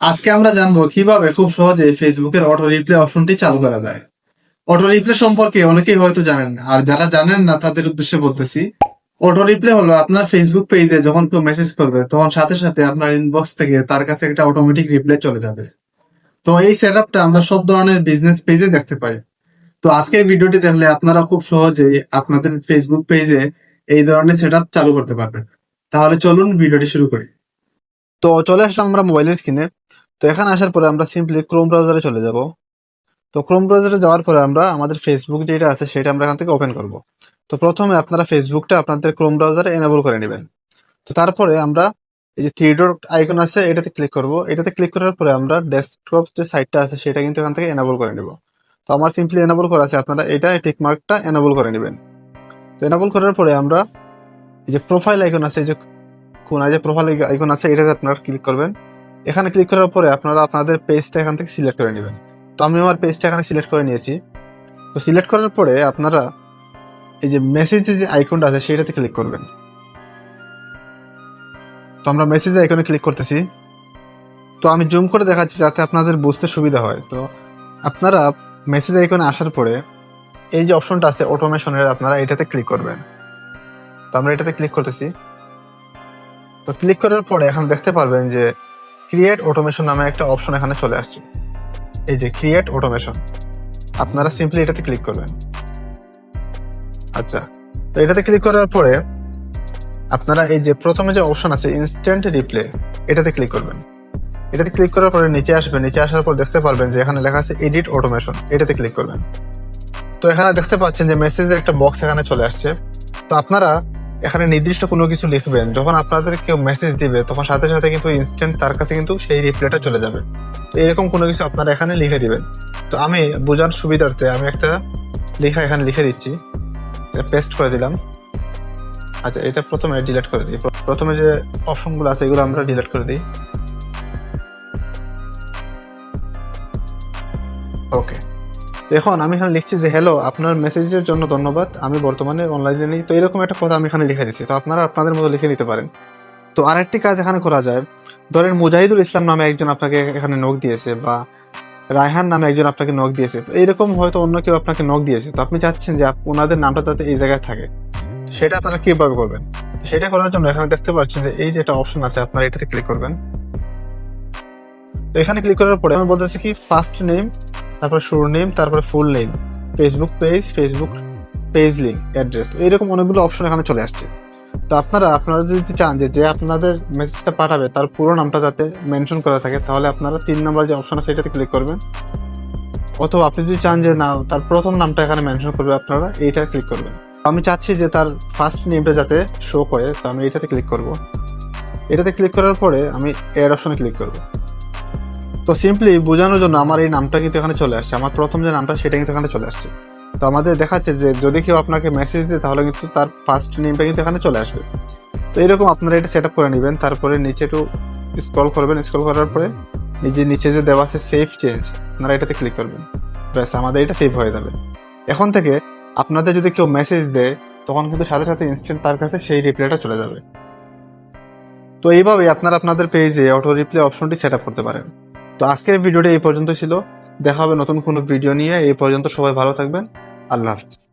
আজকে আমরা জানব কীভাবে খুব সহজে ফেসবুকের অটো রিপ্লে অপশনটি চালু করা যায়। অটো রিপ্লে সম্পর্কে অনেকেই হয়তো জানেন, আর যারা জানেন না তাদের উদ্দেশ্যে বলতেছি অটো রিপ্লে হলো আপনার ফেসবুক পেজে যখন কেউ মেসেজ করবে, তখন সাথে সাথে আপনার ইনবক্স থেকে তার কাছে একটা অটোমেটিক রিপ্লে চলে যাবে। তো এই সেট আমরা সব ধরনের বিজনেস পেজে দেখতে পাই। তো আজকের ভিডিওটি দেখলে আপনারা খুব সহজেই আপনাদের ফেসবুক পেজে এই ধরনের সেট চালু করতে পারবেন। তাহলে চলুন ভিডিওটি শুরু করি। তো চলে আসলাম আমরা মোবাইলের স্ক্রিনে তো এখানে আসার পরে আমরা সিম্পলি ক্রোম ব্রাউজারে চলে যাব। তো ক্রোম ব্রাউজারে যাওয়ার পরে আমরা আমাদের ফেসবুক যেটা আছে সেটা আমরা এখান থেকে ওপেন করব। তো প্রথমে আপনারা ফেসবুকটা আপনাদের ক্রোম ব্রাউজারে এনেবল করে নেবেন। তো তারপরে আমরা এই যে থ্রি আইকন আছে, এটাতে ক্লিক করব। এটাতে ক্লিক করার পরে আমরা ডেস্কটপ যে সাইটটা আছে সেটা কিন্তু এখান থেকে এনেবল করে নেব। তো আমার সিম্পলি এনেবল করা আছে, আপনারা এটা টিক মার্কটা এনেবল করে নেবেন। তো এনেবল করার পরে আমরা এই যে প্রোফাইল আইকন আছে, এই যে কোনায় যে প্রোফাইল আইকন আছে এটাতে আপনারা ক্লিক করবেন। এখানে ক্লিক করার পরে আপনারা আপনাদের পেজটা এখান থেকে সিলেক্ট করে নেবেন। তো আমি আমার পেজটা এখানে সিলেক্ট করে নিয়েছি। তো সিলেক্ট করার পরে আপনারা এই যে মেসেজ যে আইকনটা আছে, সেটাতে ক্লিক করবেন। তো আমরা মেসেজ আইকনে ক্লিক করতেছি। তো আমি জুম করে দেখাচ্ছি যাতে আপনাদের বুঝতে সুবিধা হয়। তো আপনারা মেসেজ আইকনে আসার পরে এই যে অপশনটা আছে অটোমেশনের আপনারা এটাতে ক্লিক করবেন। তো আমরা এটাতে ক্লিক করতেছি। তো ক্লিক করার পরে এখন দেখতে পারবেন যে ক্রিয়েট অটোমেশন নামে একটা অপশন এখানে চলে আসছে। এই যে ক্রিয়েট অটোমেশন আপনারা সিম্পলি এটাতে ক্লিক করবেন। আচ্ছা তো এটাতে ক্লিক করার পরে আপনারা এই যে প্রথমে যে অপশন আছে ইনস্ট্যান্ট রিপ্লে এটাতে ক্লিক করবেন। এটাতে ক্লিক করার পরে নিচে আসবেন নিচে আসার পর দেখতে পারবেন যে এখানে লেখা আছে এডিট অটোমেশন এটাতে ক্লিক করবেন। তো এখানে দেখতে পাচ্ছেন যে মেসেজের একটা বক্স এখানে চলে আসছে। তো আপনারা এখানে নির্দিষ্ট কোনো কিছু লিখবেন, যখন আপনাদের কেউ মেসেজ দিবে, তখন সাথে সাথে কিন্তু ইনস্ট্যান্ট তার কাছে কিন্তু সেই রিপ্লাইটা চলে যাবে। তো এরকম কোনো কিছু আপনারা এখানে লিখে দিবেন। তো আমি বোঝার সুবিধার্থে আমি একটা লেখা এখানে লিখে দিচ্ছি। পেস্ট করে দিলাম। আচ্ছা এটা প্রথমে ডিলিট করে দিই। প্রথমে যে অপশনগুলো আছে, এগুলো আমরা ডিলিট করে দিই। ওকে তো এখন আমি এখানে লিখছি যে হ্যালো আপনার মেসেজের জন্য ধন্যবাদ। আমি বর্তমানে অনলাইনে নেই। তো এরকম একটা কথা আমি এখানে লিখে দিচ্ছি তো আপনারা আপনাদের মতো লিখে নিতে পারেন। তো আরেকটি কাজ এখানে করা যায়। ধরেন মুজাহিদুল ইসলাম নামে একজন আপনাকে এখানে নখ দিয়েছে বা রায়হান নামে একজন আপনাকে নখ দিয়েছে। তো এরকম হয়তো অন্য কেউ আপনাকে নখ দিয়েছে। তো আপনি চাচ্ছেন যে ওনাদের নামটা যাতে এই জায়গায় থাকে। সেটা আপনারা কীভাবে করবেন? সেটা করার জন্য এখানে দেখতে পাচ্ছেন যে, এই যেটা অপশন আছে, আপনারা এটাতে ক্লিক করবেন। তো এখানে ক্লিক করার পরে আমি বলতেছি কি ফার্স্ট নেম তারপরে শুরু নেম তারপরে full name Facebook page Facebook page link address এরকম অনেকগুলো অপশন এখানে চলে আসছে। তো আপনারা আপনারা যদি চান যে যে আপনাদের মেসেজটা পাঠাবে, তার পুরো নামটা যাতে মেনশন করা থাকে, তাহলে আপনারা তিন নম্বর যে অপশন আছে, এটাতে ক্লিক করবেন। অথবা আপনি যদি চান যে, না, তার প্রথম নামটা এখানে মেনশন করবে আপনারা এইটা ক্লিক করবেন। আমি চাচ্ছি যে, তার ফার্স্ট নেমটা যাতে শো করে, তো আমি এটাতে ক্লিক করব। এটাতে ক্লিক করার পরে আমি এর অপশনে ক্লিক করব। তো সিম্পলি বোঝানোর জন্য আমার এই নামটা কিন্তু এখানে চলে আসছে। আমার প্রথম যে নামটা, সেটা কিন্তু এখানে চলে আসছে। তো আমাদের দেখাচ্ছে যে, যদি কেউ আপনাকে মেসেজ দেয়, তাহলে কিন্তু তার ফার্স্ট নেমটা কিন্তু এখানে চলে আসবে। তো এরকম আপনারা এটা সেট করে নেবেন। তারপরে নিচে একটু স্ক্রল করবেন। স্ক্রল করার পরে নিজের নিচে যে দেওয়া আছে সেভ চেঞ্জ আপনারা এটাতে ক্লিক করবেন। ব্যাস, আমাদের এটা সেভ হয়ে যাবে। এখন থেকে আপনাদের যদি কেউ মেসেজ দেয়, তখন কিন্তু সাথে সাথে ইনস্ট্যান্ট তার কাছে সেই রিপ্লাইটা চলে যাবে। তো এইভাবেই আপনারা আপনাদের পেজে অটো রিপ্লে অপশনটি সেট করতে পারেন। তো আজকের ভিডিওটা এই পর্যন্ত ছিল। দেখা হবে নতুন কোনো ভিডিও নিয়ে। এই পর্যন্ত সবাই ভালো থাকবেন। আল্লাহ হাফিজ।